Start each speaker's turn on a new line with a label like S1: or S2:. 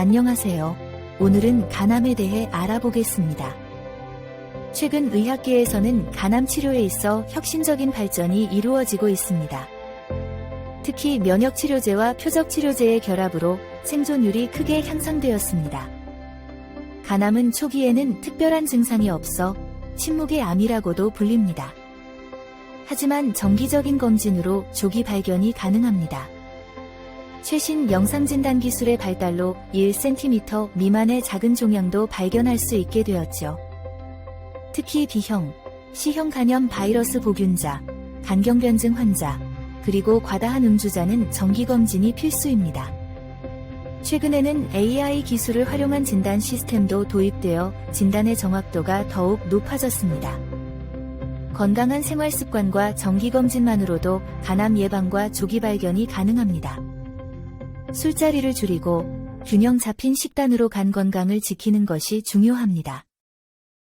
S1: 안녕하세요. 오늘은 간암에 대해 알아보겠습니다. 최근 의학계에서는 간암 치료에 있어 혁신적인 발전이 이루어지고 있습니다. 특히 면역 치료제와 표적 치료제의 결합으로 생존율이 크게 향상되었습니다. 간암은 초기에는 특별한 증상이 없어 침묵의 암이라고도 불립니다. 하지만 정기적인 검진으로 조기 발견이 가능합니다. 최신 영상 진단 기술의 발달로 1cm 미만의 작은 종양도 발견할 수 있게 되었죠. 특히 B형, C형 간염 바이러스 보균자, 간경변증 환자, 그리고 과다한 음주자는 정기검진이 필수입니다. 최근에는 AI 기술을 활용한 진단 시스템도 도입되어 진단의 정확도가 더욱 높아졌습니다. 건강한 생활 습관과 정기검진만으로도 간암 예방과 조기 발견이 가능합니다. 술자리를 줄이고 균형 잡힌 식단으로 간 건강을 지키는 것이 중요합니다.